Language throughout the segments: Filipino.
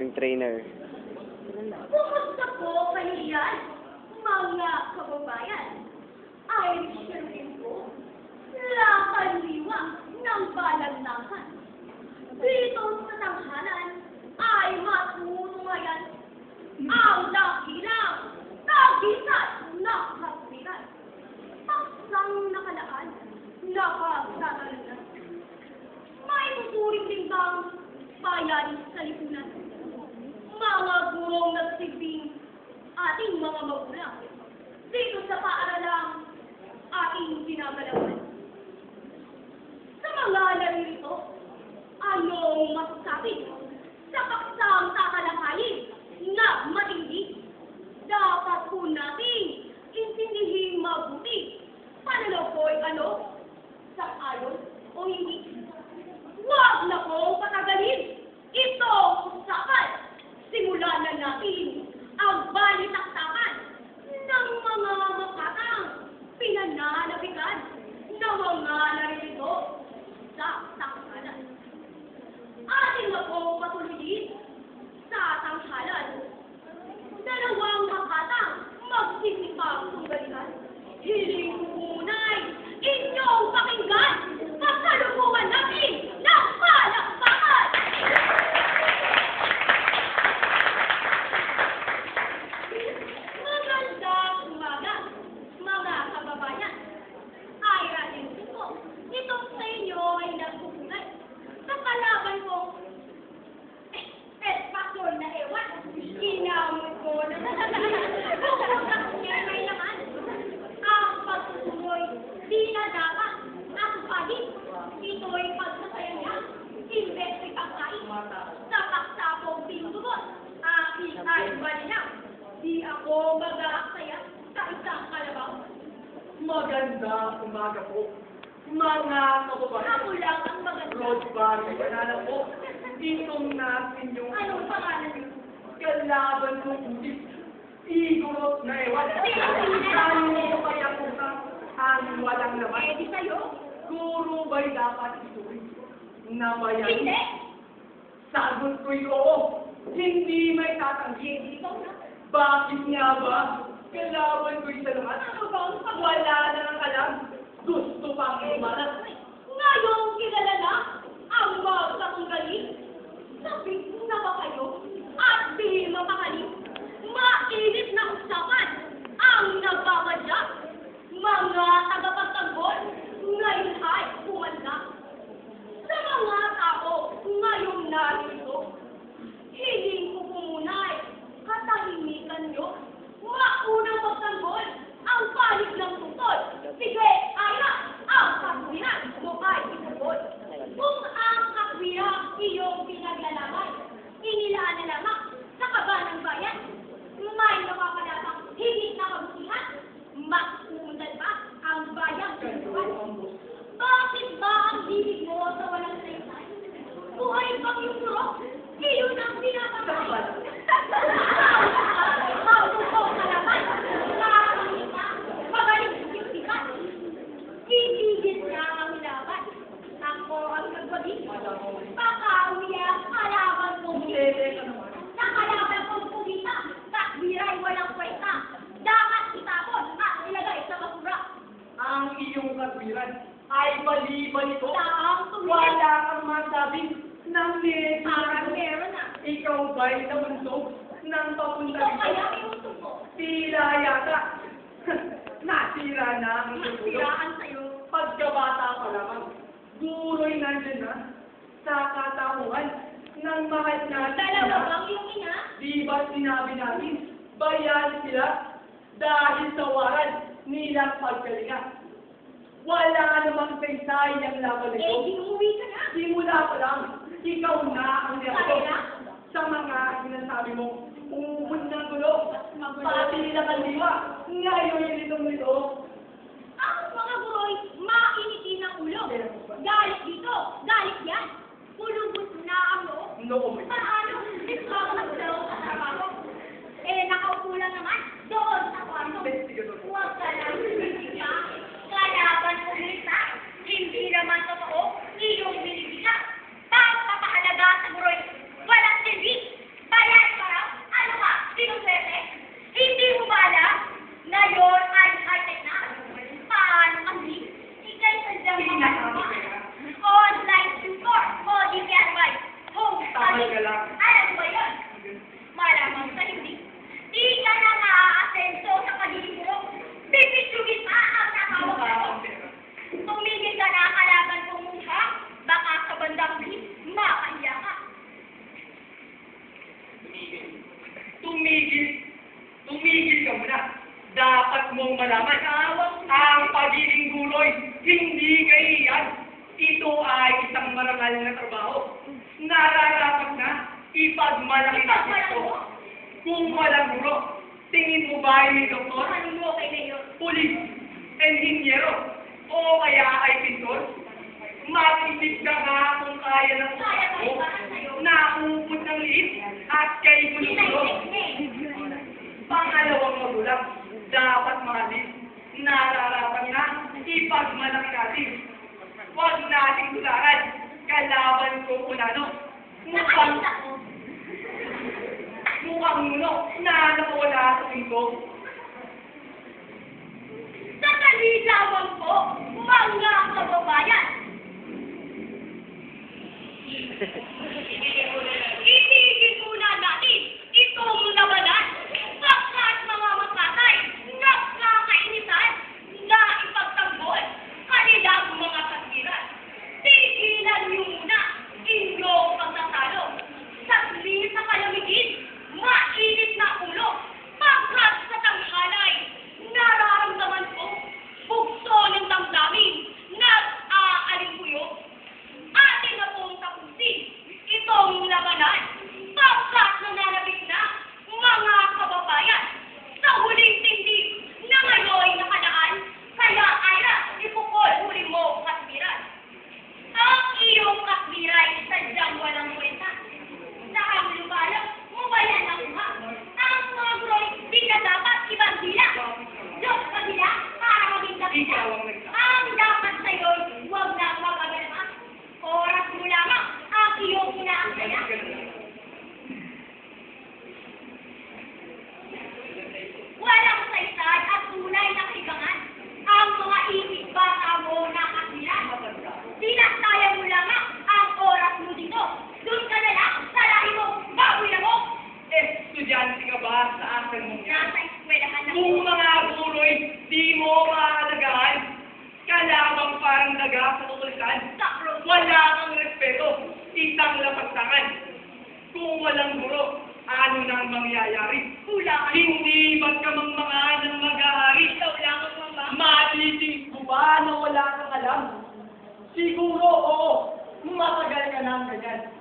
ating trainer. Kumusta po kayo yan, mga kababayan? Irish rin po, lakaliwa ng balagnakan. Dito sa tanghalan ay matutungayan ang dakilang tagisan ng kapiran. Paksang nakalaan, nakasaralan. May tuturing din bang bayan sa lipunan? mga gurong nagsilbing ating mga magulang dito sa paaralang ating ginagalawan. Sa mga naririto, anong masasabi sa paksang tatalakayin na matindi? Dapat po nating intindihin mabuti. Panalo po ay ano? Sa ayon o hindi? Huwag na pong patagalin. Ito usapan. Simulan na natin ang balitaktakan ng mga makatang pinananabikan na mga naririto sa tanghalan. Ating na pong patuloyin sa tanghalan. Dalawang makatang magsisipang tunggalian. Hiling kunay, inyong pakinggan, pagkalukuhan natin ng palakpakan! Magandang umaga, mga kababayan. Ay, rating po. Itong sa inyo ay nagpupunay. Sa kalaban ko, eh, eh, pastor na ewan. Inamot ko na. Pupuntak niya may naman. Ang pagtutuloy, di na dapat. Ang pagin, ito'y pagsasaya niya. Imbes ay pagkain. Sa pagsapong pinutugot, aking ay balinaw. Ako mag-aaksaya sa isang kalabaw. Maganda umaga po. Mga kababayan. Ako lang ang maganda. Rosemary, banana po. Itong natin yung Anong pangalan niyo? kalaban ng ulit. Igorot na ewan. Ano kaya po ka ang walang Eh, laman? di sa'yo? Guro ba'y dapat ituloy? Na bayan? Hindi. Sagot ko'y oo. Hindi may tatanggi. Ikaw na. Bakit nga ba? Kalaban ko'y sa lahat. Ano ba ang pag- Wala na ang alam. Gusto pang umalas. Ngayon kilala na ang magkatunggali. coming up. Ikaw ba'y nabunsog ng papunta Ikaw kaya rito? may utok ko. Tila yata. Nasira na ang ulo. Siraan sa'yo. Pagkabata pa lamang, guro'y nandyan na sa katauhan ng mahal natin. Dalawa bang yung ina? Di ba sinabi natin, bayan sila dahil sa waran nilang pagkalinga. Wala namang saysay ang laban Eh, nito. ginuwi ka na. Simula pa lang, ikaw na ang niyako. Kaya? Sa mga sinasabi mo, umubod ng gulo. Magulo. Nila kaliwa. Ngayon yung itong nito. mong malaman ang pagiging guloy, hindi kayo. Ito ay isang marangal na trabaho. Nararapat na ipagmalaki na ito. Kung walang gulo, tingin mo ba ay doktor? Ano mo kay Mayor? Pulis, enginyero, o kaya ay pintor? Matipid ka nga kung kaya ng utak mo, naupod ng liit at kay gulo. Pangalawang magulang, dapat mahalin. Naalala pa nila, ipagmalaki natin. Huwag nating tularan. Kalaban ko ulano. Mukhang... Mukhang nuno na nawala sa linggo. walang guro, ano nang mangyayari? Wala Hindi ba't ka mang mga ng mag-aari? Wala ka mama. Matitig ko ba na wala kang alam? Siguro, oo. Matagal ka lang ganyan.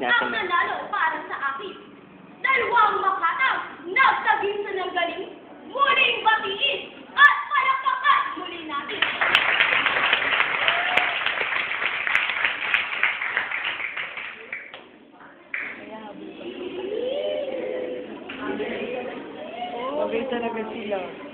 natin. Ang nanalo para sa akin. Dalawang makatang nagtagin sa nanggaling, muling batiin at palakpakan muli natin. Okay talaga sila.